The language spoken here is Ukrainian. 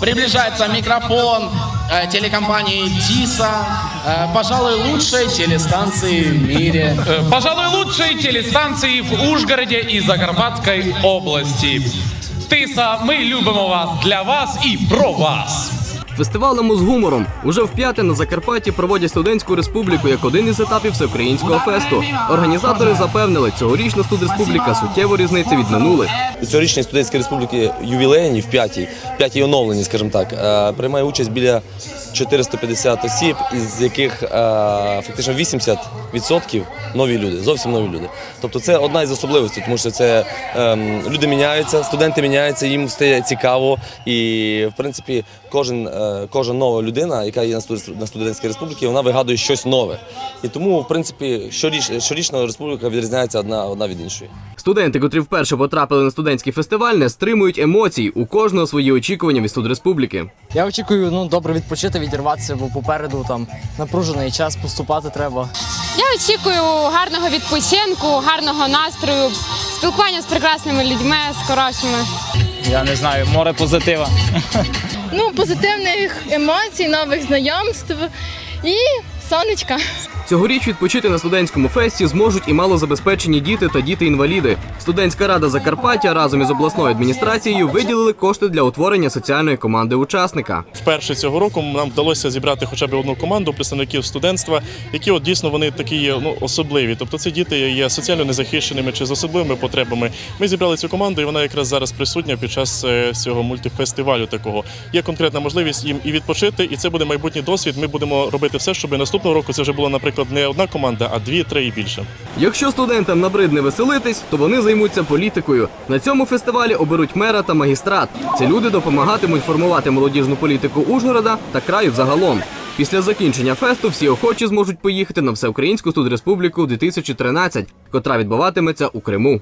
Приближается микрофон э, телекомпании ТИСа, э, пожалуй, лучшей телестанции в мире. Э, Пожалуй, лучшей телестанції в Ужгороді і Закарпатській області. Тиса, ми любимо вас для вас і про вас. Фестивалем з гумором уже вп'яте на Закарпатті проводять студентську республіку як один із етапів всеукраїнського фесту. Організатори запевнили, цьогорічна студреспубліка суттєво різниця від минулих. Цьогорічні студентські республіки ювілейні в п'ятій, п'ятій оновлені, скажімо так, е, приймає участь біля 450 осіб, із яких е, фактично 80% нові люди, зовсім нові люди. Тобто це одна із особливостей, тому що це ем, люди міняються, студенти міняються, їм стає цікаво, і в принципі кожен, е, кожна нова людина, яка є на студентській республіці, вона вигадує щось нове. І тому, в принципі, щоріч, щорічна республіка відрізняється одна, одна від іншої. Студенти, котрі вперше потрапили на студентський фестиваль, не стримують емоцій. У кожного свої очікування від студреспубліки. Я очікую ну добре відпочити, відірватися, бо попереду там напружений час поступати треба. Я очікую гарного відпочинку, гарного настрою, спілкування з прекрасними людьми, з хорошими. Я не знаю, море позитива. ну, позитивних емоцій, нових знайомств і сонечка. Цьогоріч відпочити на студентському фесті зможуть і малозабезпечені діти та діти-інваліди. Студентська рада Закарпаття разом із обласною адміністрацією виділили кошти для утворення соціальної команди учасника. Вперше цього року нам вдалося зібрати хоча б одну команду представників студентства, які от дійсно вони такі є ну особливі. Тобто це діти є соціально незахищеними чи з особливими потребами. Ми зібрали цю команду, і вона якраз зараз присутня під час е, цього мультифестивалю. Такого є конкретна можливість їм і відпочити, і це буде майбутній досвід. Ми будемо робити все, щоб наступного року це вже було, наприклад, не одна команда, а дві, три і більше. Якщо студентам набридне веселитись, то вони займуться політикою. На цьому фестивалі оберуть мера та магістрат. Ці люди допомагатимуть формувати молодіжну політику Ужгорода та краю загалом. Після закінчення фесту всі охочі зможуть поїхати на всеукраїнську студреспубліку 2013, котра відбуватиметься у Криму.